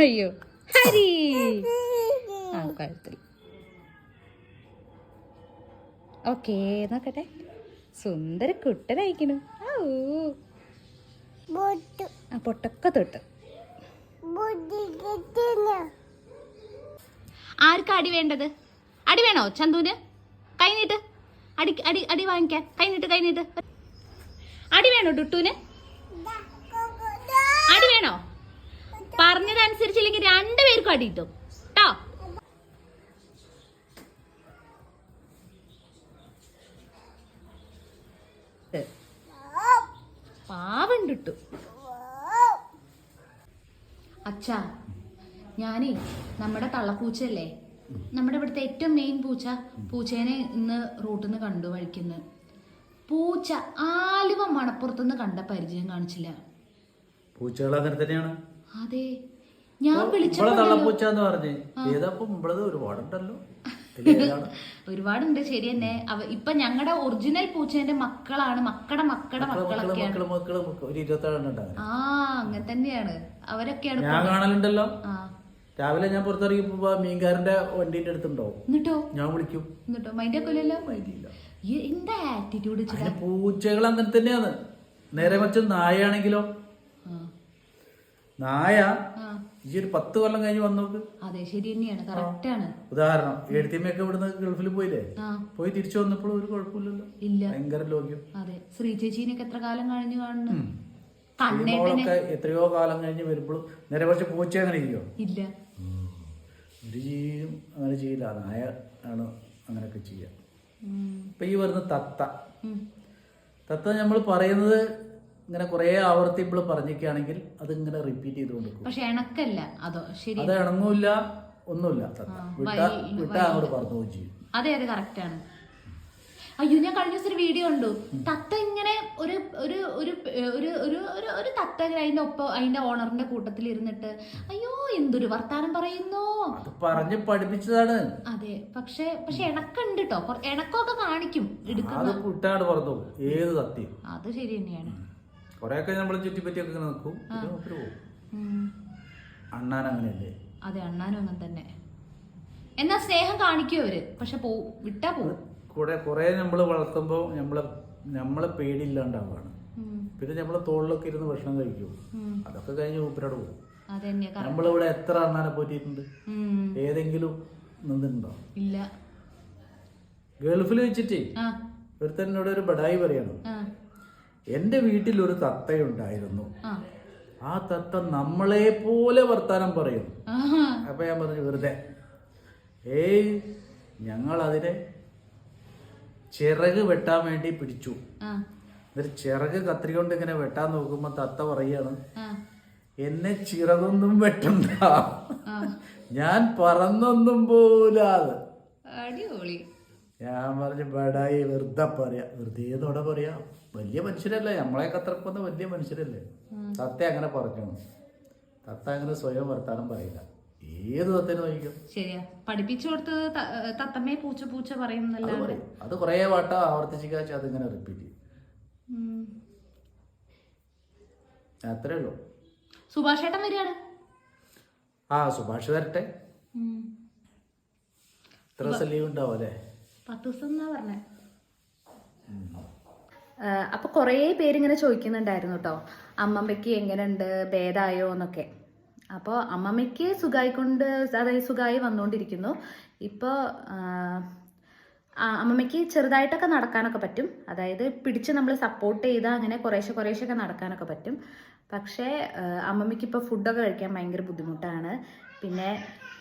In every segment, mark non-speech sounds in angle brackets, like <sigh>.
അയ്യോ. ഹരി. ആ <laughs> കഴുത്തിൽ. ഓക്കേ നോക്കട്ടെ. സുന്ദര കുട്ടനായിക്കണു. ആ പൊട്ടൊക്കെ തൊട്ട്. ആർക്കാ അടി വേണ്ടത്? അടി വേണോ ചന്തുവിന്? കൈനീട്ട് അടി അടി അടി വാങ്ങിക്കാൻ. കൈനീട്ട് കൈനീട്ട് അടി വേണോ ഡുട്ടുവിന് അടി വേണോ? പറഞ്ഞതനുസരിച്ചില്ലെങ്കിൽ രണ്ടുപേർക്കും അടി കിട്ടും. കേട്ടോ പാവം ഡുട്ടു അച്ഛാ ഞാനേ നമ്മുടെ തള്ളപ്പൂച്ചയല്ലേ? നമ്മുടെ ഇവിടുത്തെ ഏറ്റവും മെയിൻ പൂച്ച പൂച്ചേനെ ഇന്ന് റൂട്ടിൽ നിന്ന് കണ്ടു വഴിക്കുന്ന്. പൂച്ച ആലുവ മണപ്പുറത്തുനിന്ന് കണ്ട പരിചയം കാണിച്ചില്ല. പൂച്ചകൾ അങ്ങനെ തന്നെയാണ് അതെ. ഞാൻ എന്ന് പറഞ്ഞ്. ഏതപ്പം ഒരുപാടുണ്ടല്ലോ? <laughs> ഒരുപാടുണ്ട്. ശരി തന്നെ. അവ ഇപ്പൊ ഞങ്ങളുടെ ഒറിജിനൽ പൂച്ചേന്റെ മക്കളാണ്. മക്കളുടെ മക്കളുടെ മക്കൾ മക്കൾ മക്കളൊക്കെയാണ്. ആ അങ്ങനെ തന്നെയാണ്. അവരൊക്കെയാണ് ഞാൻ കാണലുണ്ടല്ലോ. രാവിലെ ഞാൻ പുറത്തിറങ്ങിപ്പോ മീൻകാരന്റെ വണ്ടിന്റെ അടുത്തുണ്ടാവും എന്നിട്ടോ? ഞാൻ വിളിക്കും. എന്നിട്ടോ? മൈൻഡ് കൊല്ലല്ലോ. എന്താ ആറ്റിറ്റ്യൂഡ് പൂച്ചകൾ അങ്ങനെ തന്നെയാണ്. നേരെ മറിച്ച് നായയാണെങ്കിലോ? നായ ഈ ഒരു പത്ത് കൊല്ലം കഴിഞ്ഞ് വന്നു നോക്ക് അതെ ശരി തന്നെയാണ്. കറക്റ്റാണ് ഉദാഹരണം എഴുത്തിയമ്മയൊക്കെ ഇവിടുന്ന് ഗൾഫിൽ പോയില്ലേ? പോയി തിരിച്ചു വന്നപ്പോൾ ഒരു കുഴപ്പമില്ലല്ലോ. ഇല്ല. ഭയങ്കര ലോക്യം. അതെ ശ്രീ ചേച്ചീനൊക്കെ എത്ര കാലം കഴിഞ്ഞു കാണുന്നു. മോളൊക്കെ എത്രയോ കാലം കഴിഞ്ഞ് വരുമ്പോഴും നേരെ കുറച്ച് പൂച്ച അങ്ങനെ ചെയ്യോ ഇല്ല. ഒരു ജീവിയും അങ്ങനെ ചെയ്യില്ല. നായ ആണ് അങ്ങനെയൊക്കെ ചെയ്യുക ഇപ്പൊ ഈ വരുന്ന തത്ത. തത്ത നമ്മൾ പറയുന്നത് ഇങ്ങനെ കുറേ ആവർത്തി ഇപ്പോൾ പറഞ്ഞിരിക്കുകയാണെങ്കിൽ അത് ഇങ്ങനെ റിപ്പീറ്റ് ചെയ്ത് കൊടുക്കും പക്ഷെ ഇണക്കല്ല അതോ ശരി. അത് ഇണങ്ങൂല്ല ഒന്നുമില്ല വിട്ടാ വിട്ടാ അങ്ങോട്ട് പറഞ്ഞു പോവുകയും ചെയ്യും. അതെ അതെ കറക്റ്റ് ആണ്? അയ്യോ ഞാൻ കഴിഞ്ഞ ദിവസം ഒരു വീഡിയോ കണ്ടു. തത്ത ഇങ്ങനെ ഒരു ഒരു ഒരു ഒരു ഒരു ഒരു ഒരു തത്ത അതിന്റെ ഒപ്പം അതിന്റെ ഓണറിന്റെ കൂട്ടത്തിൽ ഇരുന്നിട്ട് അയ്യോ എന്തൊരു വർത്താനം പറയുന്നു? പറഞ്ഞ് പഠിപ്പിച്ചതാണ്. അതെ. പക്ഷെ പക്ഷെ ഇണക്കുണ്ട് കേട്ടോ ഇണക്കമൊക്കെ കാണിക്കും എടുക്കുന്ന. അത് ശരി തന്നെയാണ്. കുറെയൊക്കെ നമ്മൾ ചുറ്റിപ്പറ്റിയൊക്കെ ഇങ്ങനെ നിൽക്കും പിന്നെ മൂപ്പര് പോകും. ഉം. അണ്ണാൻ അങ്ങനെയല്ലേ? അതെ അണ്ണാനും അങ്ങനെ തന്നെ. എന്നാ സ്നേഹം കാണിക്കും അവർ. പക്ഷെ വിട്ടാ പോവും കൂടെ കുറെ നമ്മൾ വളർത്തുമ്പോൾ നമ്മളെ നമ്മളെ പേടിയില്ലാണ്ടാവാണ്. പിന്നെ നമ്മളെ തോളിലൊക്കെ ഇരുന്ന് ഭക്ഷണം കഴിക്കും. അതൊക്കെ കഴിഞ്ഞ് മൂപ്പരോട് പോകും. നമ്മളിവിടെ എത്ര അണ്ണാനെ പോറ്റിയിട്ടുണ്ട്? ഉം. ഏതെങ്കിലും നിന്നിട്ടുണ്ടോ? ഇല്ല. ഗൾഫിൽ വെച്ചിട്ട് ഒരുത്തന്നോട് ഒരുത്തനോട് ഒരു ബഡായി പറയണം. എന്റെ വീട്ടിൽ ഒരു തത്തയുണ്ടായിരുന്നു. ആ. തത്ത നമ്മളെ പോലെ വർത്താനം പറയും. അപ്പൊ ഞാൻ പറഞ്ഞു വെറുതെ. ഏയ് ഞങ്ങൾ അതിനെ ചിറക് വെട്ടാൻ വേണ്ടി പിടിച്ചു. എന്നിട്ട് ചിറക് കത്രി കൊണ്ട് ഇങ്ങനെ വെട്ടാൻ നോക്കുമ്പോ തത്ത പറയാണ് എന്നെ ചിറകൊന്നും വെട്ടണ്ട. ഞാൻ പറന്നൊന്നും പോലാതെ അടിപൊളി. ഞാൻ പറഞ്ഞു ബടായി വെറുതെ പറയാ. വെറുതെ എന്നോടെ പറയാ. വലിയ മനുഷ്യരല്ലേ. നമ്മളെയൊക്കെ അത്രക്കൊന്ന് വലിയ മനുഷ്യരല്ലേ. തത്ത അങ്ങനെ പറഞ്ഞു. തത്ത അങ്ങനെ സ്വയം വർത്താനം പറയില്ല. ഏത് തത്തേനും വഹിക്കും ശരിയാ. പഠിപ്പിച്ചു കൊടുത്തത് ത- തത്തമ്മയെ പൂച്ച പൂച്ച പറയുന്നല്ല അത് കുറേ വട്ടം ആവർത്തിച്ച് കാച്ച് അതിങ്ങനെ റിപ്പീറ്റ്. അത്രേ ഉള്ളൂ. സുഭാഷ് ഏട്ടൻ വരികയാണ്? ആ സുഭാഷ് വരട്ടെ. ഇത്ര ദിവസം ലീവ് ഉണ്ടാവും അല്ലേ? പത്ത് ദിവസം എന്നാ പറഞ്ഞേ അപ്പൊ കുറേ പേരിങ്ങനെ ചോദിക്കുന്നുണ്ടായിരുന്നു കേട്ടോ അമ്മമ്മയ്ക്ക് എങ്ങനെയുണ്ട് ഭേദായോ എന്നൊക്കെ. അപ്പോൾ അമ്മമ്മയ്ക്ക് സുഖായിക്കൊണ്ട് അതായത് സുഖമായി വന്നുകൊണ്ടിരിക്കുന്നു ഇപ്പോൾ അമ്മമ്മയ്ക്ക് ചെറുതായിട്ടൊക്കെ നടക്കാനൊക്കെ പറ്റും. അതായത് പിടിച്ച് നമ്മൾ സപ്പോർട്ട് ചെയ്താൽ അങ്ങനെ കുറേശ്ശെ കുറേശ്ശൊക്കെ നടക്കാനൊക്കെ പറ്റും. പക്ഷേ അമ്മമ്മയ്ക്ക് ഇപ്പോൾ ഫുഡൊക്കെ കഴിക്കാൻ ഭയങ്കര ബുദ്ധിമുട്ടാണ്. പിന്നെ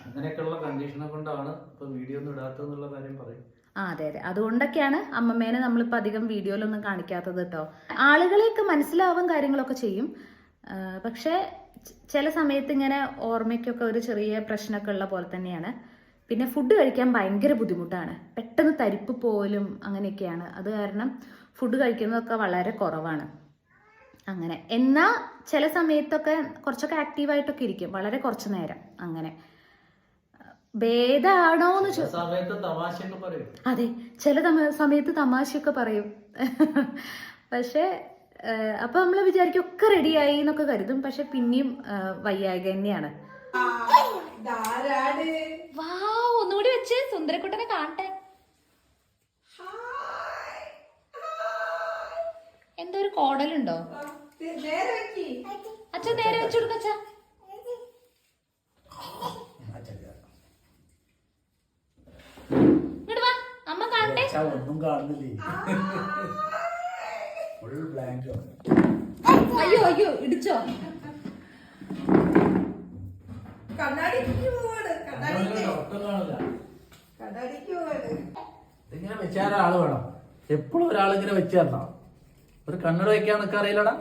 അങ്ങനെയൊക്കെയുള്ള കണ്ടീഷനെ കൊണ്ടാണ് ഇപ്പോൾ വീഡിയോ ഒന്നും ഇടാത്തതെന്നുള്ള കാര്യം പറയും ആ അതെ അതെ. അതുകൊണ്ടൊക്കെയാണ് അമ്മമ്മേനെ നമ്മളിപ്പോൾ അധികം വീഡിയോയിലൊന്നും കാണിക്കാത്തത് കേട്ടോ ആളുകളെയൊക്കെ മനസ്സിലാവും കാര്യങ്ങളൊക്കെ ചെയ്യും. പക്ഷേ ചില സമയത്ത് ഇങ്ങനെ ഓർമ്മയ്ക്കൊക്കെ ഒരു ചെറിയ പ്രശ്നമൊക്കെ ഉള്ള പോലെ തന്നെയാണ്. പിന്നെ ഫുഡ് കഴിക്കാൻ ഭയങ്കര ബുദ്ധിമുട്ടാണ്. പെട്ടെന്ന് തരിപ്പ് പോലും അങ്ങനെയൊക്കെയാണ്. അത് കാരണം ഫുഡ് കഴിക്കുന്നതൊക്കെ വളരെ കുറവാണ്. അങ്ങനെ. എന്നാൽ ചില സമയത്തൊക്കെ കുറച്ചൊക്കെ ആക്റ്റീവായിട്ടൊക്കെ ഇരിക്കും. വളരെ കുറച്ച് നേരം. അങ്ങനെ. എന്ന് പറയും. അതെ ചില സമയത്ത് തമാശയൊക്കെ പറയും. പക്ഷെ അപ്പൊ നമ്മൾ വിചാരിക്കും ഒക്കെ റെഡിയായി എന്നൊക്കെ കരുതും. പക്ഷെ പിന്നെയും വയ്യായക തന്നെയാണ്. ഒന്നുകൂടി വെച്ച് സുന്ദരക്കുട്ടനെ കാണട്ടെ. എന്തോ ഒരു കോടലുണ്ടോ? അച്ഛൻ നേരെ വെച്ചു കൊടുക്ക അച്ഛാ ഇങ്ങോട്ട് വാ അമ്മ വെച്ചാ ഒന്നും കാണുന്നില്ലേ? ഫുൾ ബ്ലാങ്ക് അയ്യോ അയ്യോ ഇടിച്ചോ. കണ്ണാടിക്ക് പോവാണ് പോവാണ്. ഇതിങ്ങനെ വെച്ചാൽ ആൾ വേണം. എപ്പോഴും ഒരാളിങ്ങനെ വെച്ച് തരണം. ഒരു കണ്ണട വെക്കാൻ നിനക്ക് അറിയില്ലടാ.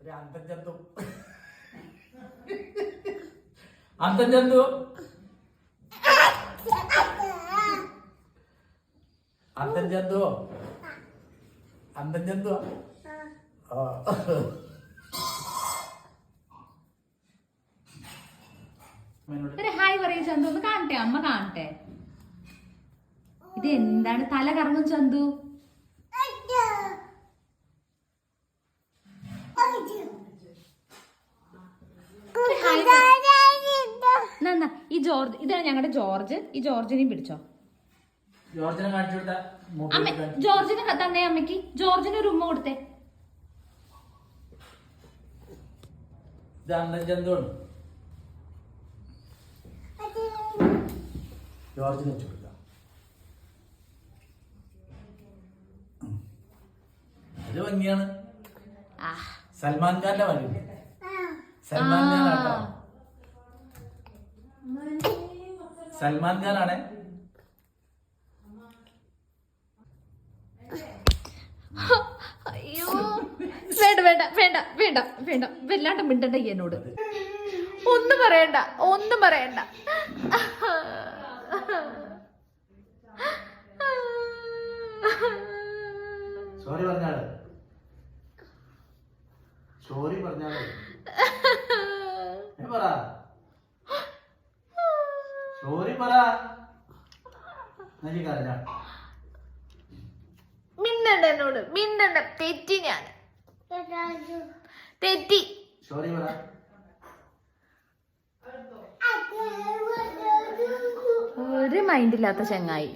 ഒരു അന്തജന്തു അന്തജന്തു ആ എന്നോട് ഒരു ഹായ് പറയൂ ചന്തു. ഒന്ന് കാണട്ടെ? അമ്മ കാണട്ടെ? ഇത് എന്താണ്? തല കറങ്ങും ചന്തു. ഈ ജോർജ് ഇതാണ് ഞങ്ങളുടെ ജോർജ്. ഈ ജോർജിനെയും പിടിച്ചോ. ജോർജിനെ കാണിച്ചു കൊടുത്ത അമ്മ ജോർജിന് തന്നെ അമ്മയ്ക്ക്. ജോർജിന് ഒരു ഉമ്മ കൊടുത്തേ. ഇത് അന്തജന്തുവാണ് ജോർജിന് വെച്ചു കൊടുക്കാം. അത് ഭംഗിയാണ്. ആ. സൽമാൻ ഖാന്റെ ഭംഗി സൽമാൻ ഖാൻ ആട്ടോ സൽമാൻ ഖാനാണ്. അയ്യോ. വേണ്ട വേണ്ട വേണ്ട വേണ്ട വേണ്ട. വല്ലാണ്ട് മിണ്ടണ്ട എന്നോട്. ഒന്നും പറയണ്ട ഒന്നും പറയണ്ട. സോറി പറഞ്ഞാൾ. സോറി പറഞ്ഞാൾ. പറ. സോറി കരഞ്ഞ. മിണ്ടണ്ട എന്നോട് മിണ്ടണ്ട തെറ്റി ഞാൻ. തെറ്റി. സോറി പറ ഒരു മൈൻഡില്ലാത്ത ചങ്ങായി.